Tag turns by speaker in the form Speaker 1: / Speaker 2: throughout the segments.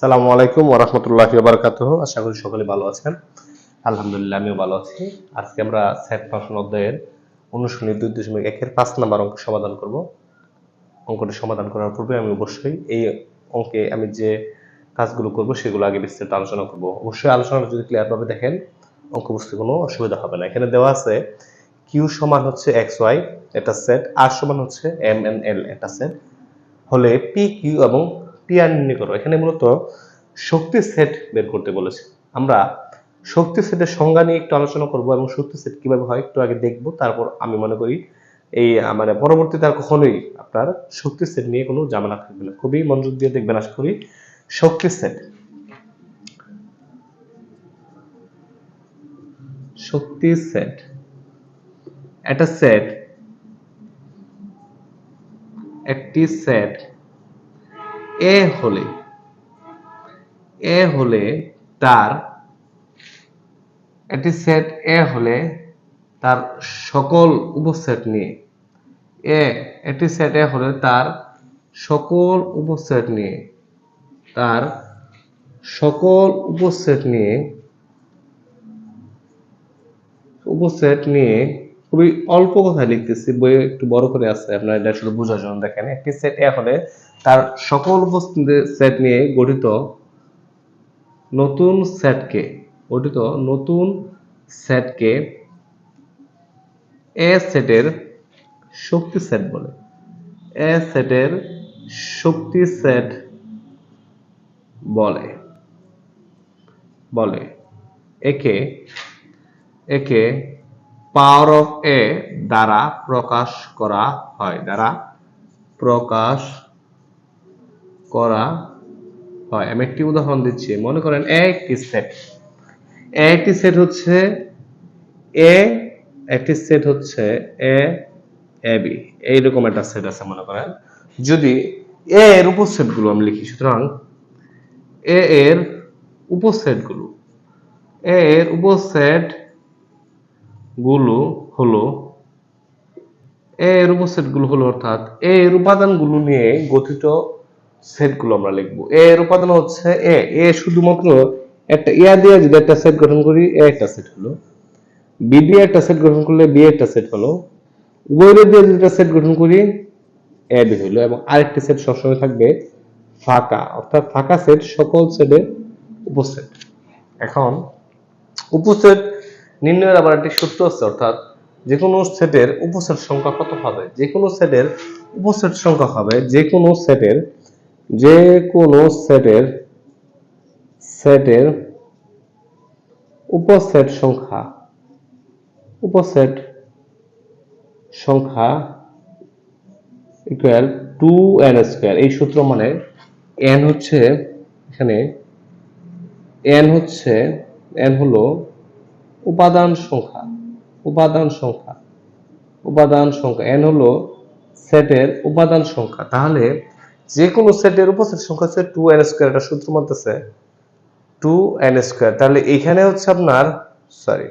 Speaker 1: সালামু আলাইকুম ওরহমতুল্লাহি বারাকাতুহু। আশা করি সকলে ভালো আছেন। আলহামদুলিল্লাহ, আমিও ভালো আছি। আজকে আমরা সেট ফাংশন অধ্যায়ের অনুশীলনী দুই দশমিক একের পাঁচ নাম্বার অঙ্ক সমাধান করব। অঙ্কটি সমাধান করার পূর্বে আমি অবশ্যই এই অঙ্কে আমি যে কাজগুলো করব সেগুলো আগে বিস্তারিত আলোচনা করব। অবশ্যই আলোচনাটা যদি ক্লিয়ার ভাবে দেখেন অঙ্ক বুঝতে কোনো অসুবিধা হবে না। এখানে দেওয়া আছে কিউ সমান হচ্ছে এক্স ওয়াই এটা সেট আর সমান হচ্ছে এম এন এল এটা সেট হলে পি কিউ এবং পি নির্ণয় করো। এখানে মূলত শক্তি সেট বের করতে বলেছে। আমরা শক্তি সেটের সংজ্ঞা নিয়ে একটু আলোচনা করব এবং শক্তি সেট কীভাবে হয় একটু আগে দেখব। তারপর আমি মনে করি এই মানে পরবর্তীতে আর কখনোই আপনার শক্তি সেট নিয়ে কোনো ঝামেলা থাকবে না। খুবই মনোযোগ দিয়ে দেখবেন, আশা করি। শক্তি সেট শক্তি সেট একটা সেট একটি সেট এ হলে এ হলে তার একটি সেট এ হলে তার সকল উপসেট নিয়ে, এ একটি সেট এ হলে তার সকল উপসেট নিয়ে, তার সকল উপসেট নিয়ে উপসেট নিয়ে খুবই অল্প কথা লিখতেছি, বইয়ে একটু বড় করে আছে, আপনার এটা শুধু বোঝার জন্য দেখেন। একটি সেট এ হলে তার সকল বস্তুদের সেট নিয়ে গঠিত নতুন সেটকে গঠিত নতুন সেটকে এ সেটের শক্তি সেট বলে। এ সেটের শক্তি সেট বলে। বলে। একে একে পাওয়ার অফ এ দ্বারা প্রকাশ করা হয়, দ্বারা প্রকাশ করা হয়। আমি একটি উদাহরণ দিচ্ছি। মনে করেন এ একটি সেট এ একটি সেট হচ্ছে এ একটি সেট হচ্ছে এ এ বি এইরকম একটা সেট আছে, মনে করেন। যদি এ এর উপসেটগুলো আমি লিখি, সুতরাং এ এর উপসেটগুলো এ এর উপসেট গুলো হলো এ এর উপসেটগুলো হলো অর্থাৎ এ এর উপাদানগুলো নিয়ে গঠিত সেটগুলো আমরা লিখব। এ এর উপাদান হচ্ছে এ। এ শুধুমাত্র একটা ইয়া দিয়ে যদি একটা সেট গঠন করি, এ একটা সেট হলো। বি দিয়ে একটা সেট গঠন করলে বি একটা সেট হলো। উভয়ের দিয়ে যদি একটা সেট গঠন করি, এ বি হলো এবং আরেকটি সেট সবসময় থাকবে ফাঁকা। অর্থাৎ ফাঁকা সেট সকল সেটের উপসেট। এখন উপসেট নির্ণয়ের আবার একটি সূত্র আছে, অর্থাৎ যে কোনো সেটের উপসেট সংখ্যা কত হবে? যে কোনো সেটের উপসেট সংখ্যা হবে যে কোনো সেটের যে কোনো সেটের সেটের উপসেট সংখ্যা উপসেট সংখ্যা ইকুয়াল টু এন স্কোয়ার এই সূত্র মানে এন হচ্ছে এখানে এন হচ্ছে এন হলো উপাদান সংখ্যা উপাদান সংখ্যা উপাদান সংখ্যা। এন হলো সেটের উপাদান সংখ্যা। তাহলে যে কোনো সেটের উপসেট সংখ্যা হচ্ছে টু এন স্কোয়ার এটা সূত্র মানতেছে টু এন স্কোয়ার তাহলে এখানে হচ্ছে আপনার sorry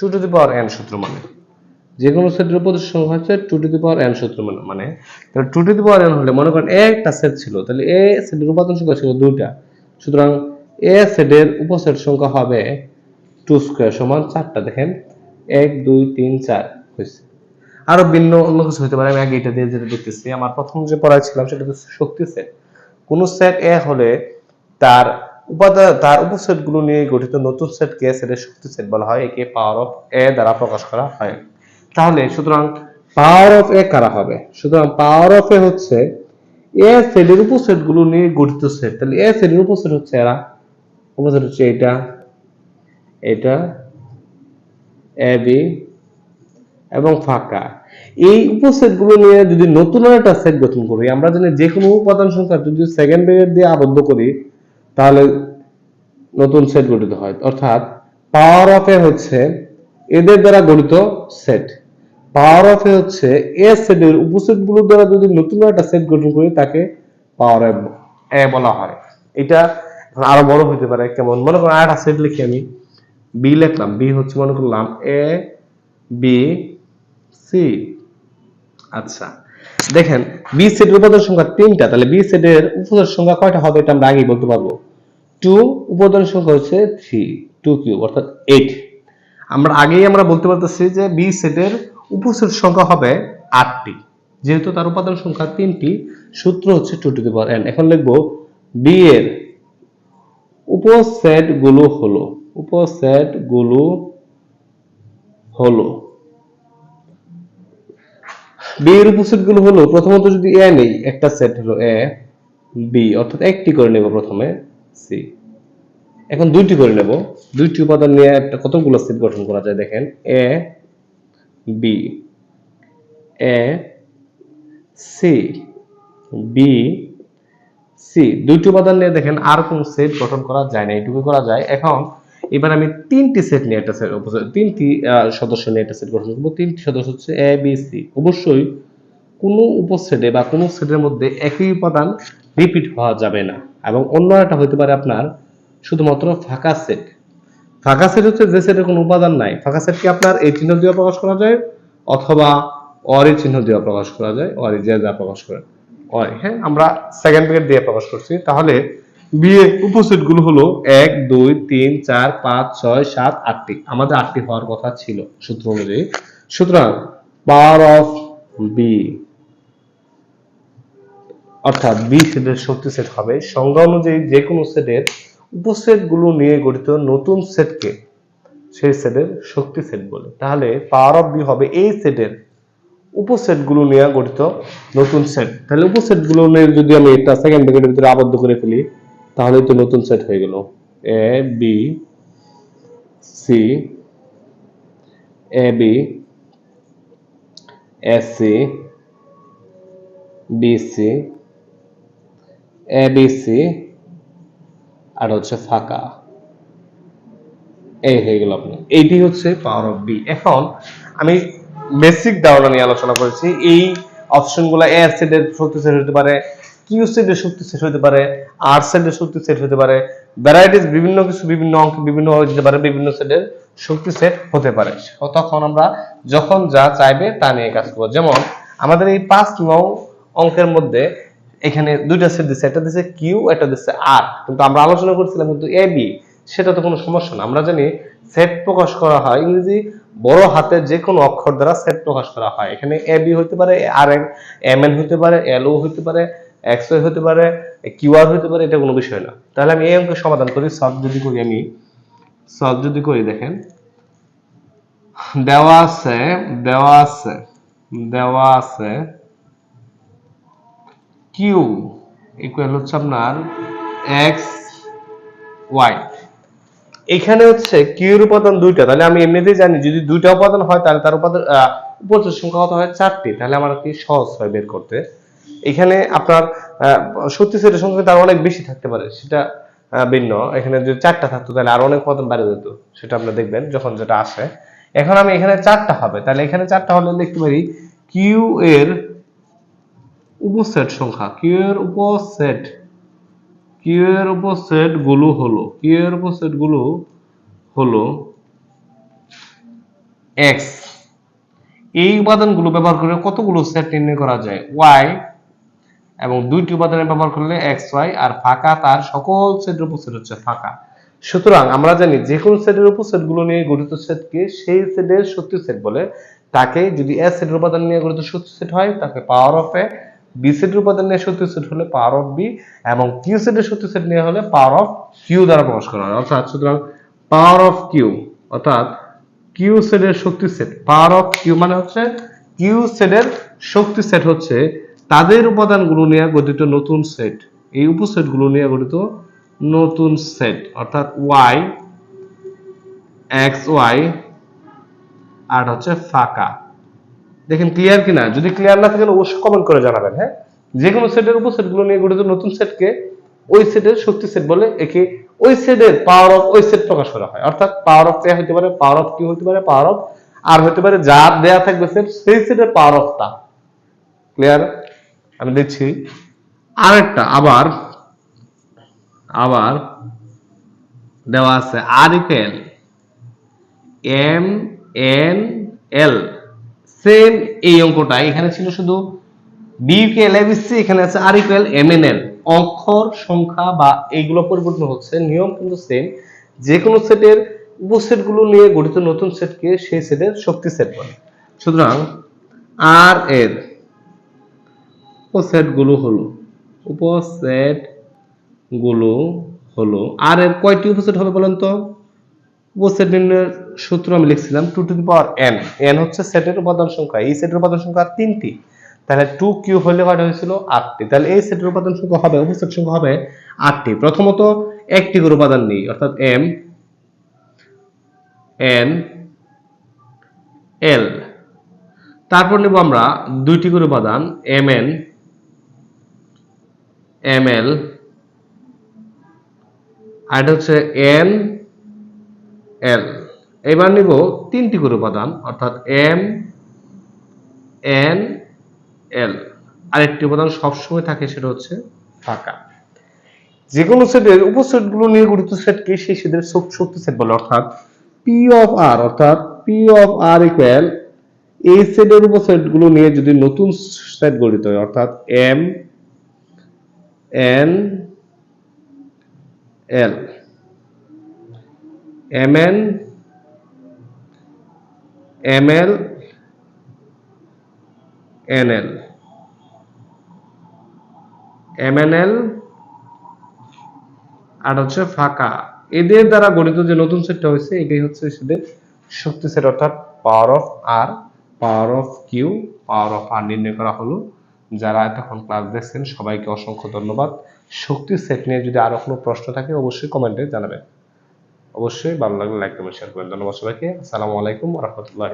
Speaker 1: two to the power N সূত্র মানে। যে কোনো সেটের উপসেট সংখ্যা হচ্ছে two to the power N সূত্র মানে মানে। তাহলে two to the power N হলে মনে করেন একটা সেট ছিল, তাহলে এ সেটের উপাদান সংখ্যা ছিল দুইটা। সুতরাং এ সেটের উপসেট সংখ্যা হবে টু স্কোয়ার সমান চারটা, দেখেন। এক, দুই, তিন, চার হয়েছে। আরও ভিন্ন অন্য কিছু হতে পারে, আমি আগে এটা দিয়ে যেটা দেখতেছি। আমার প্রথম যে পড়াইছিলাম সেটা হচ্ছে শক্তি সেট কোন সেট এ হলে তার উপাদান, তার উপসেটগুলো নিয়ে গঠিত নতুন সেট কে সেটের শক্তি সেট বলা হয়, একে পাওয়ার অফ এ দ্বারা প্রকাশ করা হয়। তাহলে সুতরাং পাওয়ার অফ এ কারা হবে? সুতরাং পাওয়ার অফ এ হচ্ছে এ সেটের উপসেটগুলো নিয়ে গঠিত সেট তাহলে এ সেটের উপসেট হচ্ছে এরা। উপসেট হচ্ছে এটা। এটা এ বি এবং ফাঁকা। এই উপসেটগুলো নিয়ে যদি নতুন একটা সেট গঠন করি, আমরা জানি যে কোনো উপাদান সংখ্যা যদি সেকেন্ড ব্রেকেট দিয়ে আবদ্ধ করি, তাহলে নতুন সেট গঠিত হয়। অর্থাৎ পাওয়ার অফ এ হচ্ছে এদের দ্বারা গঠিত সেট। পাওয়ার অফ এ হচ্ছে এ সেটের উপসেটগুলো দ্বারা যদি নতুন একটা সেট গঠন করি, তাকে পাওয়ার এ বলা হয়। এটা আরও বড় হতে পারে, কেমন? মনে করেন আরেকটা সেট লিখি আমি। বি লিখলাম বি হচ্ছে মনে করলাম এ বি সি আচ্ছা দেখেন বি সেটের উপাদান সংখ্যা তিনটা, তাহলে বি সেটের উপসেট সংখ্যা কয়টা হবে এটা আমরা আগেই বলতে পারব। টু উপাদান সংখ্যা হচ্ছে থ্রি টু কিউব অর্থাৎ এইট আমরা আগেই আমরা বলতে পারতেছি যে বি সেটের উপসেট সংখ্যা হবে আটটি, যেহেতু তার উপাদান সংখ্যা তিনটি, সূত্র হচ্ছে two to the power N এখন লিখব বি এর উপসেটগুলো হলো উপসেটগুলো হলো। বি এর উপসেটগুলো হলো, প্রথমত যদি এ নেই, একটা সেট হলো এ বি অর্থাৎ একটি করে নেব প্রথমে সি এখন দুইটি করে নেব। দুইটি উপাদান নিয়ে একটা কতগুলো সেট গঠন করা যায় দেখেন? A B A C B C দুইটি উপাদান নিয়ে দেখেন আর কোন সেট গঠন করা যায় না, এইটুকু করা যায়। এখন এবার আমি তিনটি সেট নিয়ে একটা সেট তিনটি সদস্য নিয়ে একটা সেট গঠন করব। তিনটি সদস্য হচ্ছে এ বি সি অবশ্যই কোনো উপসেটে বা কোনো সেটের মধ্যে একই উপাদান রিপিট হওয়া যাবে না। এবং অন্য একটা হতে পারে আপনার শুধুমাত্র ফাঁকা সেট ফাঁকা সেট হচ্ছে যে সেটের কোনো উপাদান নাই। ফাঁকা সেটকে আপনার এই চিহ্ন দিয়ে প্রকাশ করা যায়? অথবা অরি চিহ্ন দিয়ে প্রকাশ করা যায়? অরি যে যা প্রকাশ করে। অরি হ্যাঁ আমরা সেকেন্ড ব্রেকেট দিয়ে প্রকাশ করছি। তাহলে বিয়ে গুলো হলো এক, দুই, তিন, চার, পাঁচ, ছয়, সাত, আটটি। আমাদের আটটি হওয়ার কথা ছিল সূত্র অনুযায়ী। সুতরাং পাওয়ার অফ বি অর্থাৎ বি সেটের শক্তি সেট হবে। সংজ্ঞা অনুযায়ী যে কোনো সেটের উপসেটগুলো নিয়ে গঠিত নতুন সেটকে সেই সেটের শক্তি সেট বলে। তাহলে পাওয়ার অফ বি হবে এই সেটের উপসেটগুলো নিয়ে গঠিত নতুন সেট তাহলে উপসেটগুলো নিয়ে যদি আমি এটা সেকেন্ড ব্র্যাকেটের ভিতরে আবদ্ধ করে ফেলি তাহলে তো নতুন সেট হয়ে গেল। A B C A B S C BC ABC আর হচ্ছে ফাঁকা। এই হয়ে গেল আপনার। এইটি হচ্ছে পাওয়ার অফ বি এখন আমি বেসিক ধারণা নিয়ে আলোচনা করেছি। এই অপশনগুলো এ সেটের শক্তি সেট হতে পারে। কিউ সেটের শক্তি সেট হতে পারে আর সেটের শক্তি সেট হতে পারে ভ্যারাইটিস বিভিন্ন কিছু বিভিন্ন অঙ্ক বিভিন্ন হয়ে যেতে পারে, বিভিন্ন সেটের শক্তি সেট হতে পারে। তখন আমরা যখন যা চাইবে তা নিয়ে কাজ করব। যেমন, আমাদের এই পাঁচ নং অঙ্কের মধ্যে এখানে দুইটা সেট দিচ্ছে একটা দিচ্ছে কিউ একটা দিচ্ছে আর কিন্তু আমরা আলোচনা করছিলাম কিন্তু এ বি সেটা তো কোনো সমস্যা না। আমরা জানি সেট প্রকাশ করা হয় ইংরেজি বড় হাতের যে কোনো অক্ষর দ্বারা সেট প্রকাশ করা হয়। এখানে এ বি হতে পারে আর এম এন হতে পারে এল ও হতে পারে এক্স হতে পারে কিউ আর হতে পারে, এটা কোনো বিষয় না। তাহলে আমি এই অঙ্কের সমাধান করি সলভ যদি করি আমি সলভ যদি করি দেখেন, দেওয়া আছে দেওয়া আছে দেওয়া আছে কিউ ইকুয়াল হচ্ছে আপনার এক্স ওয়াই এখানে হচ্ছে কিউর উপাদান দুইটা, তাহলে আমি এমনিতেই জানি যদি দুইটা উপাদান হয়, তাহলে তার উপাদান উপস্থিত সংখ্যা কত হয়? চারটি। তাহলে আমার কি সহজ হয় বের করতে। এখানে আপনার সত্যি সেটের সংখ্যা তার অনেক বেশি থাকতে পারে, সেটা ভিন্ন। এখানে যদি চারটা থাকতো, তাহলে আরও অনেক উপাদান বেড়ে যেত সেটা আপনারা দেখবেন যখন যেটা আসে এখন আমি এখানে চারটা হবে, তাহলে এখানে চারটা হলে লিখতে পারি কিউ এর উপসেট সংখ্যা কিউ এর উপসেট কিউ এর উপসেটগুলো হলো কিউ এর উপসেটগুলো হলো এক্স এই উপাদানগুলো ব্যবহার করে কতগুলো সেট নির্ণয় করা যায়? ওয়াই এবং দুইটি উপাদানের ব্যবহার করলে এক্স ওয়াই আর ফাঁকা তার সকল সেটের উপসেট হচ্ছে ফাঁকা। সুতরাং আমরা জানি যে কোনো সেটের উপসেটগুলো নিয়ে গঠিত সেটকে সেই সেটের শক্তি সেট বলে। তাকে যদি এ সেটের উপাদান নিয়ে গঠিত শক্তি সেট হয়, তাকে পাওয়ার অফ এ বি সেটের উপাদান নিয়ে শক্তি সেট হলে পাওয়ার অফ বি এবং কিউ সেটের শক্তি সেট নিয়ে হলে পাওয়ার অফ কিউ দ্বারা প্রকাশ করা হয়। অর্থাৎ সুতরাং পাওয়ার অফ কিউ অর্থাৎ কিউ সেটের শক্তি সেট পাওয়ার অফ কিউ মানে হচ্ছে কিউ সেটের শক্তি সেট হচ্ছে তাদের উপাদানগুলো নিয়ে গঠিত নতুন সেট এই উপসেটগুলো নিয়ে গঠিত নতুন সেট অর্থাৎ ওয়াই এক্স ওয়াই আর হচ্ছে ফাঁকা। দেখেন ক্লিয়ার কিনা? যদি ক্লিয়ার না থাকে অবশ্যই কমেন্ট করে জানাবেন হ্যাঁ? যে কোনো সেটের উপসেটগুলো নিয়ে গঠিত নতুন সেটকে ওই সেটের শক্তি সেট বলে একে ওই সেটের পাওয়ার অফ ওই সেট প্রকাশ করা হয়। অর্থাৎ পাওয়ার অফ এ হতে পারে পাওয়ার অফ কি হতে পারে পাওয়ার অফ আর হতে পারে, যার দেয়া থাকবে সেট সেই সেটের পাওয়ার অফ তা ক্লিয়ার আমি দেখছি আরেকটা, আবার আবার দেওয়া আছে R equal M N L same এই অঙ্কটা। এখানে ছিল শুধু বি ইকুয়াল এবিসি এখানে আছে আর ইকুয়াল এমএনএল অক্ষর, সংখ্যা বা এইগুলো পরিবর্তন হচ্ছে, নিয়ম কিন্তু সেম যে কোনো সেটের উপসেটগুলো নিয়ে গঠিত নতুন সেটকে সেই সেটের শক্তি সেট বলে। সুতরাং আর এর উপসেটগুলো হলো উপসেটগুলো হলো, আর এর কয়টি উপসেট হবে বলেন তো? উপসেট নির্ণয়ের সূত্র আমি লিখছিলাম two two the power N N হচ্ছে সেটের উপাদান সংখ্যা, এই সেটের উপাদান সংখ্যা তিনটি। তাহলে টু কিউ হলে কয়টা হয়েছিল? আটটি। তাহলে এই সেটের উপাদান সংখ্যা হবে, উপসেট সংখ্যা হবে আটটি। প্রথমত একটি করে উপাদান নেই, অর্থাৎ এম এন এল তারপর নেব আমরা দুইটি করে উপাদান এম এন এম এল আর এটা হচ্ছে এন এল এবার নিব তিনটি করে উপাদান, অর্থাৎ এম এন এল আরেকটি উপাদান সবসময় থাকে, সেটা হচ্ছে ফাঁকা। যে কোনো সেটের উপসেটগুলো নিয়ে গঠিত সেটকে সেই সেটের শক্তি সেট বলে, অর্থাৎ পি অফ আর অর্থাৎ পি অফ আর ইকুয়াল এই সেটের উপসেটগুলো নিয়ে যদি নতুন সেট গঠিত হয়, অর্থাৎ M N L M N M L N L M N L আর হচ্ছে ফাঁকা। এদের দ্বারা গঠিত যে নতুন সেটটা হয়েছে, এটাই হচ্ছে সেদের শক্তি সেট অর্থাৎ power of R power of Q power of R নির্ণয় করা হলো। যারা এতক্ষণ ক্লাস দেখছেন, সবাইকে অসংখ্য ধন্যবাদ। শক্তি সেট নিয়ে যদি আরও কোনো প্রশ্ন থাকে, অবশ্যই কমেন্টে জানাবেন। অবশ্যই ভালো লাগলে লাইক কমেন্ট শেয়ার করবেন। ধন্যবাদ সবাইকে। আসসালামু আলাইকুম রহমতুল্লাহ